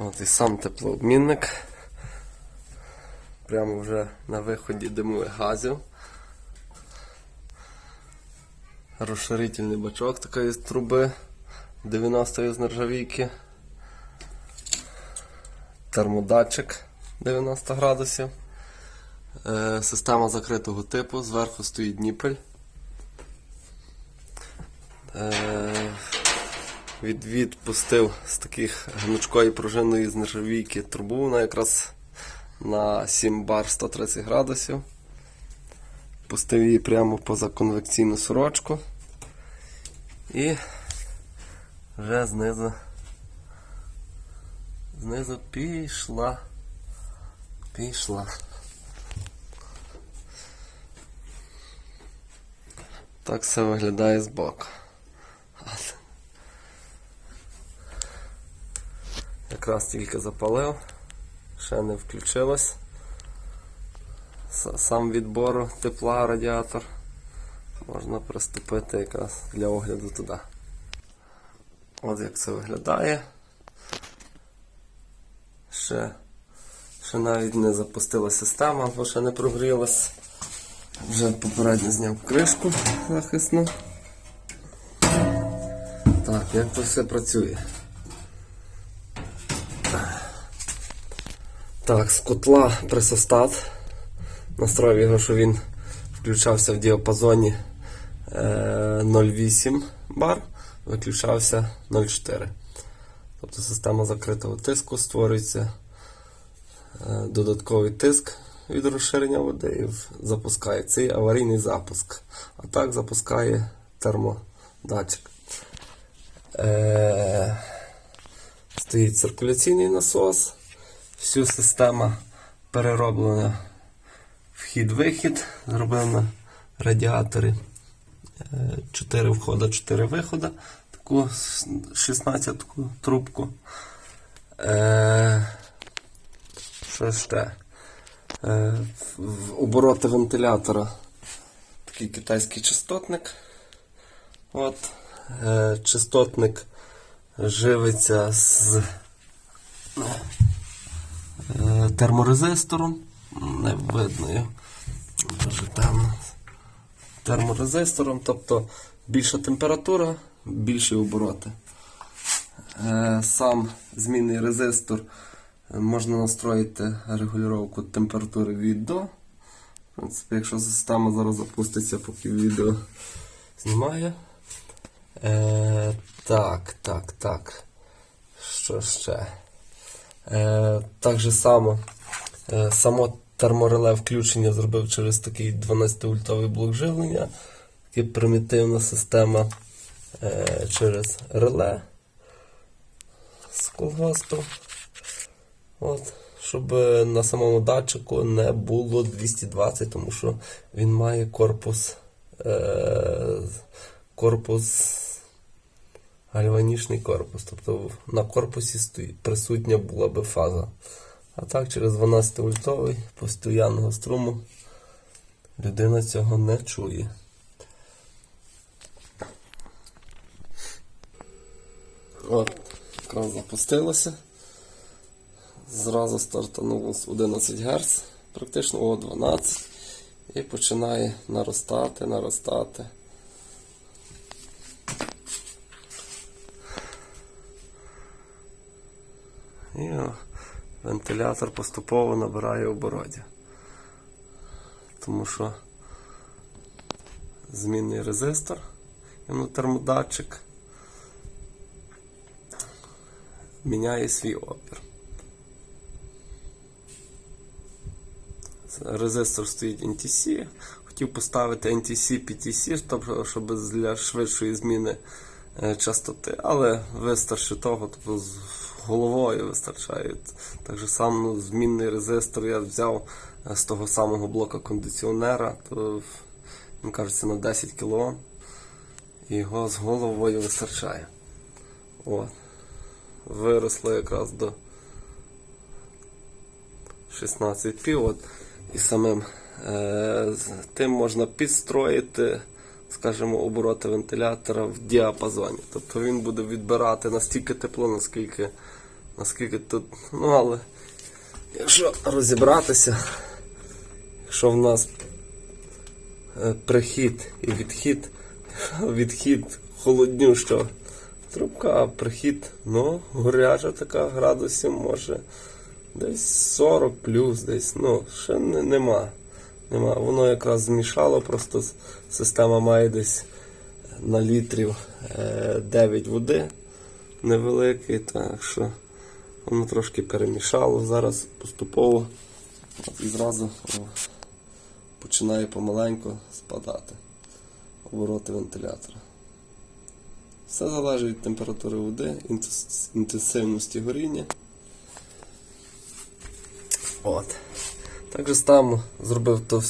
От і сам теплообмінник. Прямо вже на виході димових газів. Розширительний бачок такої труби 90-ї з нержавійки. Термодатчик 90 градусів. Е, Система закритого типу, зверху стоїть ніпель. Е, від, відпустив з таких гнучкої пружинної з нержавійки трубу, вона якраз на 7 бар 130 градусів. Пустив її прямо поза конвекційну сорочку. І вже знизу знизу пішла. Пішла. Так все виглядає збоку. Якраз тільки запалив, ще не включилось. Сам відбору тепла радіатор. Можна приступити якраз для огляду туди. От як це виглядає. Ще, ще навіть не запустила система, бо ще не прогрілась. Вже попередньо зняв кришку захисну. Так, як то все працює? Так, з котла пресостат. Настроїв його, що він включався в діапазоні е, 0,8 бар, виключався 0,4. Тобто система закритого тиску створюється е, додатковий тиск від розширення води і запускає цей аварійний запуск. А так запускає термодатчик. Е, стоїть циркуляційний насос. Всю система перероблена вхід-вихід, зроблена радіатори. 4 входа, 4 вихода. Таку 16 таку трубку. Е, що ще? Е, в- обороти вентилятора. Такий китайський частотник. От. Е, частотник живиться з терморезистором. Не видно його. Дуже. Терморезистором, тобто більша температура, більші обороти. Е, Сам змінний резистор е, можна настроїти регулювання температури від до. В принципі, якщо система зараз запуститься, поки відео знімає. Е, так, так, так. Що ще? Е, так же само, е, само термореле включення зробив через такий 12-вольтовий блок живлення. Така примітивна система е, через реле з колгоспу. От, щоб на самому датчику не було 220, тому що він має корпус, корпус гальванічний корпус. Тобто на корпусі стоїть, присутня була би фаза. А так, через 12 вольтовий постійного струму людина цього не чує. От, якраз запустилося. Зразу стартануло з 11 Гц, практично о 12 і починає наростати, наростати. І о, вентилятор поступово набирає оборотів. Тому що змінний резистор, йому термодатчик міняє свій опір. Резистор стоїть NTC. Хотів поставити NTC PTC, щоб для швидшої зміни е, частоти, але вистачить того, тобто головою вистачає. Так же само ну, змінний резистор я взяв е, з того самого блока кондиціонера, то він кажеться на 10 кОм. Його з головою вистачає. От. Виросло якраз до 16 пів. От. І самим е, тим можна підстроїти, скажімо, обороти вентилятора в діапазоні. Тобто він буде відбирати настільки тепло, наскільки наскільки тут. Ну, але якщо розібратися, якщо в нас е, прихід і відхід, відхід холоднющо трубка, а прихід, ну, горяча така градусів може десь 40 плюс, десь, ну, ще не, нема. Нема. Воно якраз змішало, просто система має десь на літрів е, 9 води невеликий, так що воно трошки перемішало. Зараз поступово і зразу починає помаленьку спадати обороти вентилятора. Все залежить від температури води, інтенсивності горіння. От. Також там зробив то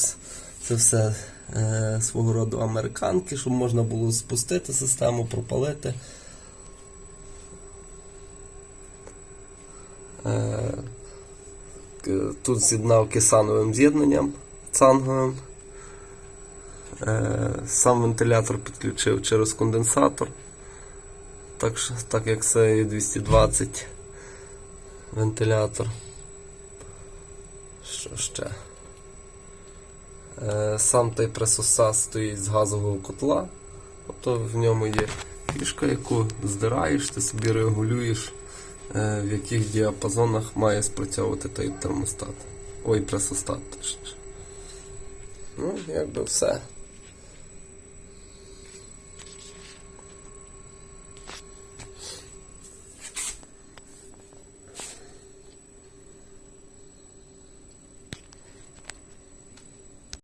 це все е, свого роду американки, щоб можна було спустити систему, пропалити. Е, к- тут з'єднав кисановим з'єднанням цанговим. Е, сам вентилятор підключив через конденсатор. Так, так як це і 220 вентилятор. Що ще? Е, Сам той пресосас стоїть з газового котла. Тобто в ньому є фішка, яку здираєш, ти собі регулюєш, е, в яких діапазонах має спрацьовувати той термостат. Ой, пресостат точніше. Ну, якби все.